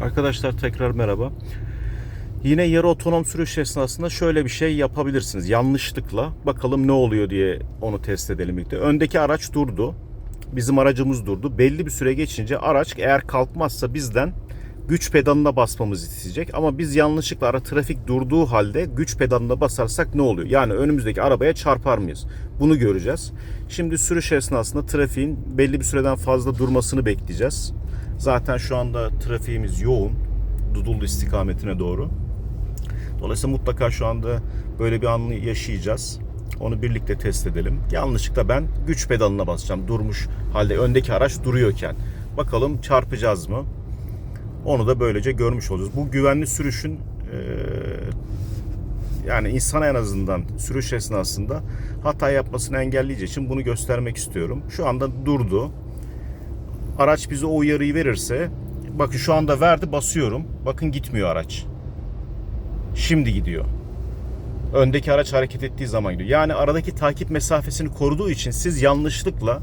Arkadaşlar tekrar merhaba. Yine yarı otonom sürüş esnasında şöyle bir şey yapabilirsiniz. Yanlışlıkla bakalım ne oluyor diye onu test edelim birlikte. Öndeki araç durdu. Bizim aracımız durdu. Belli bir süre geçince araç eğer kalkmazsa bizden güç pedalına basmamızı isteyecek. Ama biz yanlışlıkla ara trafik durduğu halde güç pedalına basarsak ne oluyor? Yani önümüzdeki arabaya çarpar mıyız? Bunu göreceğiz. Şimdi sürüş esnasında trafiğin belli bir süreden fazla durmasını bekleyeceğiz. Zaten şu anda trafiğimiz yoğun. Dudullu istikametine doğru. Dolayısıyla mutlaka şu anda böyle bir anı yaşayacağız. Onu birlikte test edelim. Yanlışlıkla ben güç pedalına basacağım. Durmuş halde öndeki araç duruyorken. Bakalım çarpacağız mı? Onu da böylece görmüş olacağız. Bu güvenli sürüşün eee, yani insana en azından sürüş esnasında hata yapmasını engelleyeceği için bunu göstermek istiyorum. Şu anda durdu. Araç bize o uyarıyı verirse bakın şu anda verdi basıyorum. Bakın gitmiyor araç. Şimdi gidiyor. Öndeki araç hareket ettiği zaman gidiyor. Yani aradaki takip mesafesini koruduğu için siz yanlışlıkla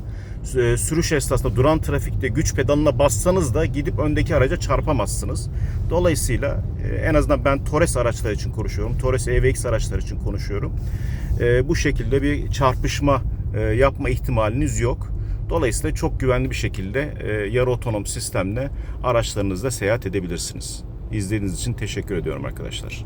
e, sürüş esnasında duran trafikte güç pedalına bassanız da gidip öndeki araca çarpamazsınız. Dolayısıyla e, en azından ben Torres araçlar için konuşuyorum. Torres EVX araçlar için konuşuyorum. E, Bu şekilde bir çarpışma yapma ihtimaliniz yok. Dolayısıyla çok güvenli bir şekilde e, yarı otonom sistemle araçlarınızda seyahat edebilirsiniz. İzlediğiniz için teşekkür ediyorum arkadaşlar.